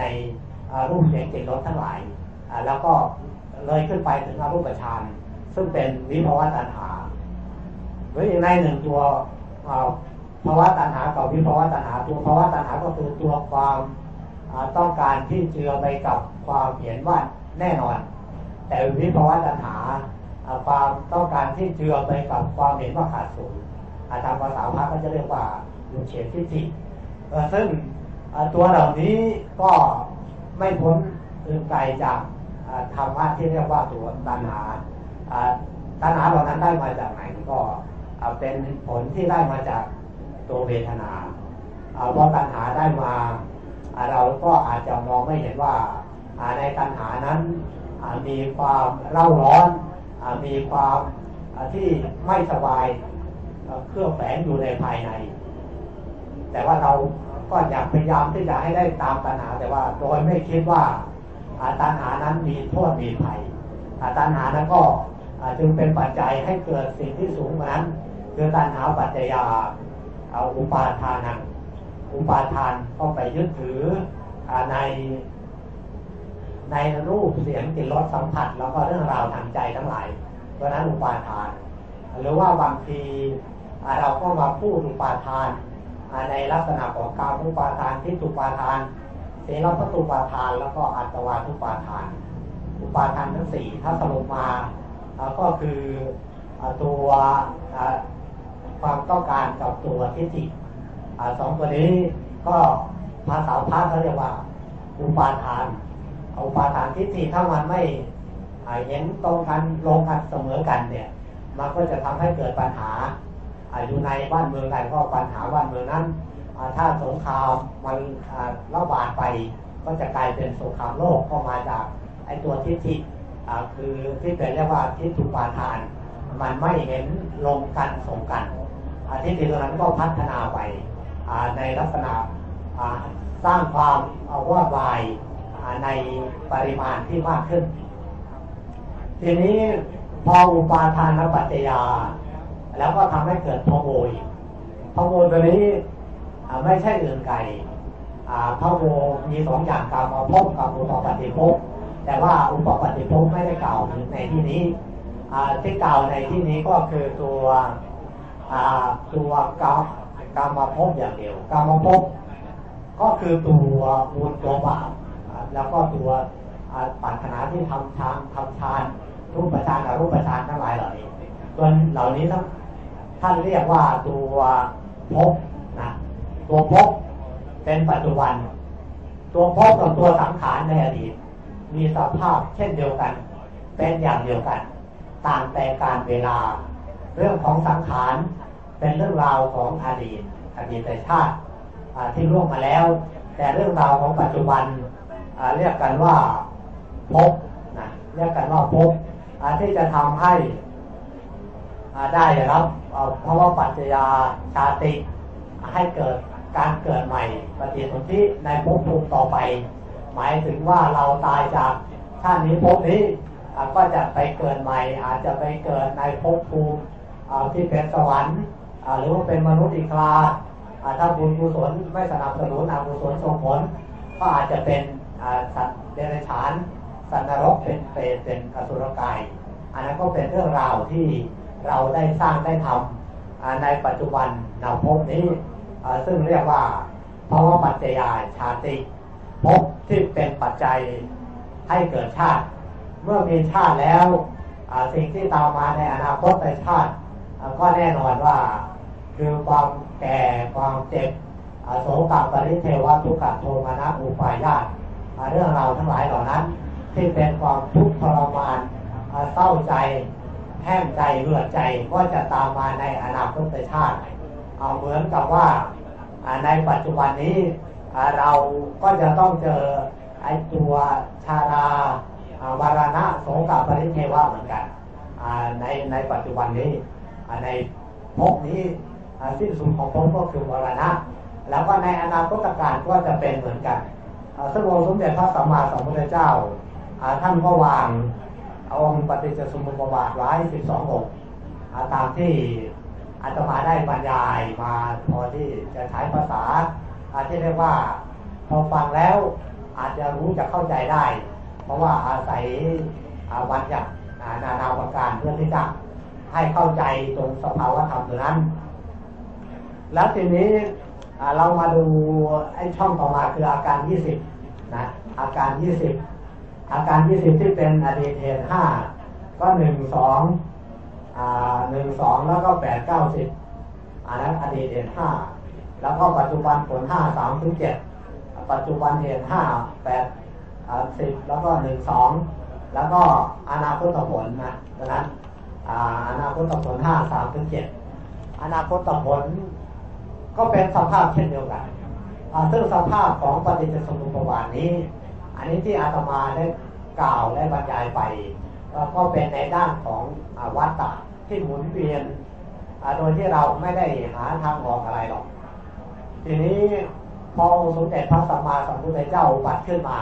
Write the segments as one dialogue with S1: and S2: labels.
S1: ในรูปเสียงกลิ่นรสทั้งหลายแล้วก็เลยขึ้นไปถึงอรูปฌานซึ่งเป็นวิภาวะตัณหาหรืออีกในหนึ่งตัวภาวะตัณหากับวิภาวะตัณหา ตัวภาวะตัณหาก็คือตัวความต้องการที่เจือไปกับความเห็นว่าแน่นอน แต่วิภาวะตัณหาความต้องการที่เจือไปกับความเห็นว่าขาดศูนย์ทางภาษาพระก็จะเรียกว่าดูเฉียดทิฏฐิซึ่ง ตัวเหล่านี้ก็ไม่พ้นอื่นไกลจากธรรมะที่เรียกว่าตัวตัณหาตัณหาเหล่านั้นได้มาจากไหนก็เป็นผลที่ได้มาจากตัวเวทนาเพราะตัณหาได้มา เราก็อาจจะมองไม่เห็นว่าในตัณหานั้นมีความเร่าร้อนมีความที่ไม่สบายเครื่องแฝงอยู่ในภายใน แต่ว่าเรา ก็อยากพยายามที่จะให้ได้ตามตัณหาแต่ว่าโดยไม่คิดว่าตัณหานั้นมีโทษมีภัยตัณหานั้นก็จึงเป็นปัจจัยให้เกิดสิ่งที่สูงกว่านั้น คือตัณหาปัจจยาเอาอุปาทานังอุปาทานก็ไปยึดถือในในรูปเสียงกลิ่นรสสัมผัส แล้วก็เรื่องราวทางใจทั้งหลายเพราะนั้นอุปาทาน หรือว่าบางทีเราก็มาพูดอุปาทาน ในลักษณะของการอุปาทานที่ตุปาทานเสรพัตุปาทานแล้วก็อัตวาทุปาทาน อุปาทานทั้งสี่ถ้าสรุปมาก็คือตัวความต้องการกับตัวทิฏฐิสองตัวนี้ก็ภาษาพระเขาเรียกว่า อุปาทานอุปาทานทิฏฐิถ้ามันไม่เห็นตรงกันลงกันเสมอกันเนี่ย มันก็จะทำให้เกิดปัญหา อยู่ในบ้านเมืองใดก็ปัญหาบ้านเมืองนั้น ถ้าสงครามมันระบาดไปก็จะกลายเป็นสงครามโลกเข้ามาจากไอตัวทิฏฐิคือที่เป็นเรียกว่าทิฏฐุปาทาน มันไม่เห็นลงกันสงกันทิฏฐิตัวนั้นก็พัฒนาไปในลักษณะสร้างความวอดวายในปริมาณที่มากขึ้น ทีนี้พออุปาทานปัจจยา แล้วก็ทำให้เกิดพโมยพโมยตัวนี้ไม่ใช่อื่นไกลพระโมมีสองอย่างกรรมภพกับอุปปฏิภพแต่ว่าอุปปฏิภพไม่ได้กล่าวในที่นี้ที่กล่าวในที่นี้ก็คือตัวตัวกรรมกรรมภพอย่างเดียวกรรมภพก็คือตัวบุญตัวบาปแล้วก็ตัวปรารถนาที่ทำทานทำทานรูปประทานกับรูปประทานทั้งหลายเหล่านี้ส่วนเหล่านี้ท่าน ท่านเรียกว่าตัวภพนะตัวภพเป็นปัจจุบัน ตัวภพกับตัวสังขารในอดีต มีสภาพเช่นเดียวกัน เป็นอย่างเดียวกัน ต่างแต่การเวลา เรื่องของสังขารเป็นเรื่องราวของอดีตอดีตชาติที่ล่วงมาแล้ว แต่เรื่องราวของปัจจุบันเรียกกันว่าพบนะเรียกกันว่าพบที่จะทำให้ ได้รับเพราะว่าปัจจัยาชาติให้เกิดการเกิดใหม่ปฏิสนธิในภพภูมิต่อไป หมายถึงว่าเราตายจากชาตินี้ภพนี้ก็จะไปเกิดใหม่ อาจจะไปเกิดในภพภูมิที่เป็นสวรรค์หรือว่าเป็นมนุษย์อีกคราถ้าบุญกุศลไม่สนับสนุนอกุศลส่งผล ก็อาจจะเป็นสัตว์เดรัจฉานสัตว์นรกเป็นเปรตเป็นอสุรกาย อันนั้นก็เป็นเรื่องราวที่ เราได้สร้างได้ทำในปัจจุบันนาพบนี้ ซึ่งเรียกว่าภาวะปัจจัยชาติภพที่เป็นปัจจัยให้เกิดชาติ เมื่อมีชาติแล้วสิ่งที่ตามมาในอนาคตในชาติ ก็แน่นอนว่าคือความแก่ความเจ็บโสกปริเทวทุกขโทมานะอุปายาตเรื่องราวทั้งหลายเหล่านั้น ที่เป็นความทุกข์ทรมานเศร้าใจ แห้งใจเหือดใจก็จะตามมาในอนาคตชาติเอาเหมือนกับว่าในปัจจุบันนี้เราก็จะต้องเจอไอ้ตัวชารา วารณะโสกปริเทวะเหมือนกันในในปัจจุบันนี้ในภพนี้สิ้นสุดของภพก็คือวารณะ แล้วก็ในอนาคตการก็จะเป็นเหมือนกันสมองสมเด็จพระสัมมาสัมพุทธเจ้าท่านก็วาง องค์ปฏิจจสมุปบาทไว้สิบสององค์ตามที่อาตมาได้บรรยายมาพอที่จะใช้ภาษาที่เรียกว่าพอฟังแล้วอาจจะรู้จะเข้าใจได้ เพราะว่าอาศัยบัญญัตินานาประการเพื่อที่จะให้เข้าใจตรงสภาวะธรรมตรงนั้น แล้วทีนี้เรามาดูไอ้ช่องต่อมาคืออาการ 20นะอาการ 20 อาการ20ที่เป็นอดีตเหตุ5ก็1 2อ่า1 2แล้วก็8 9 10อันนั้นอดีตเหตุ5แล้วก็ปัจจุบันผล5 3ถึง7ปัจจุบันเหตุ5 8 10แล้วก็1 2แล้วก็อนาคตผลนะดังนั้นอนาคตผล5 3ถึง7อนาคตผลก็เป็นสภาพเช่นเดียวกันซึ่งสภาพของปฏิจจสมุปบาทนี้ อันนี้ที่อาตมาได้กล่าวและบรรยายไปก็เป็นในด้านของวัฏฏะที่หมุนเวียนโดยที่เราไม่ได้หาทางออกอะไรหรอก ทีนี้พอสมเด็จพระสัมมาสัมพุทธเจ้าบัตรขึ้นมา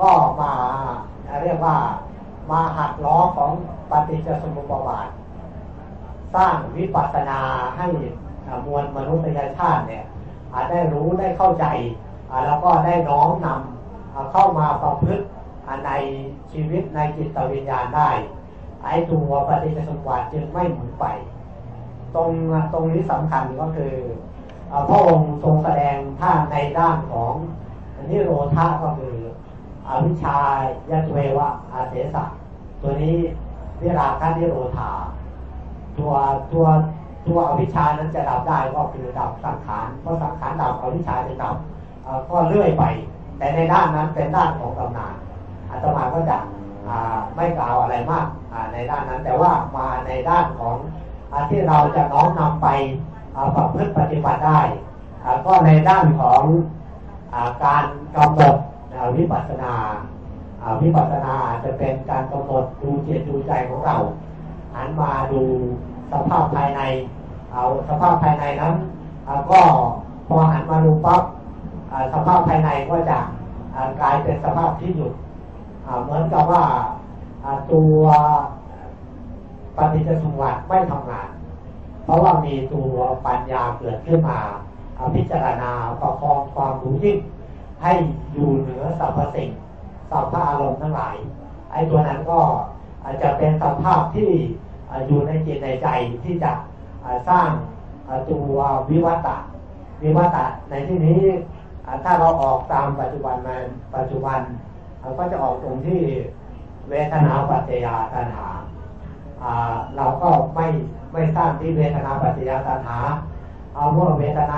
S1: ก็มาเรียกว่ามาหักล้อของปฏิจจสมุปบาท สร้างวิปัสสนาให้มวลมนุษยชาติเนี่ยได้รู้ได้เข้าใจ แล้วก็ได้น้อมนำ เข้ามาประพฤติในชีวิตในจิตวิญญาณได้ ไอ้ตัวปฏิจจสมุปบาทจึงไม่หมุนไป ตรงตรงนี้สำคัญก็คือพระองค์ทรงแสดงท่าในด้านของนิโรธาก็คืออวิชายตเววะอาเสสะตัวนี้วิราคะนิโรธา ตัวตัวตัวอวิชานั้นจะดับได้ก็คือดับสังขารเพราะสังขารดับอวิชาจะดับก็เลื่อยไป แต่ในด้านนั้นเป็นด้านของตำนานอาตมาก็จะไม่กล่าวอะไรมากในด้านนั้น แต่ว่ามาในด้านของที่เราจะน้อมนำไปประพฤติปฏิบัติได้ก็ในด้านของการกำหนดวิปัสสนาวิปัสสนาจะเป็นการกำหนดดูจิตดูใจของเราหันมาดูสภาพภายใน เอาสภาพภายในนั้นก็พอหันมาดูปั๊บ สภาพภายในก็จะกลายเป็นสภาพที่หยุดเหมือนกับว่าตัวปฏิจจสมุปบาทไม่ทำงาน เพราะว่ามีตัวปัญญาเกิดขึ้นมาพิจารณาประคองความรู้ยิ่งให้อยู่เหนือสรรพสิ่งสรรพอารมณ์ทั้งหลาย ไอ้ตัวนั้นก็อาจจะเป็นสภาพที่อยู่ในจิตในใจที่จะสร้างตัววิวัตะวิวัตะในที่นี้ ถ้าเราออกตามปัจจุบันมาปัจจุบันเราก็จะออกตรงที่เวทนาปัจจยาตัณหาเราก็ไม่ไม่สร้างที่เวทนาปัจจยาตัณหาเอาเมื่อเวทนา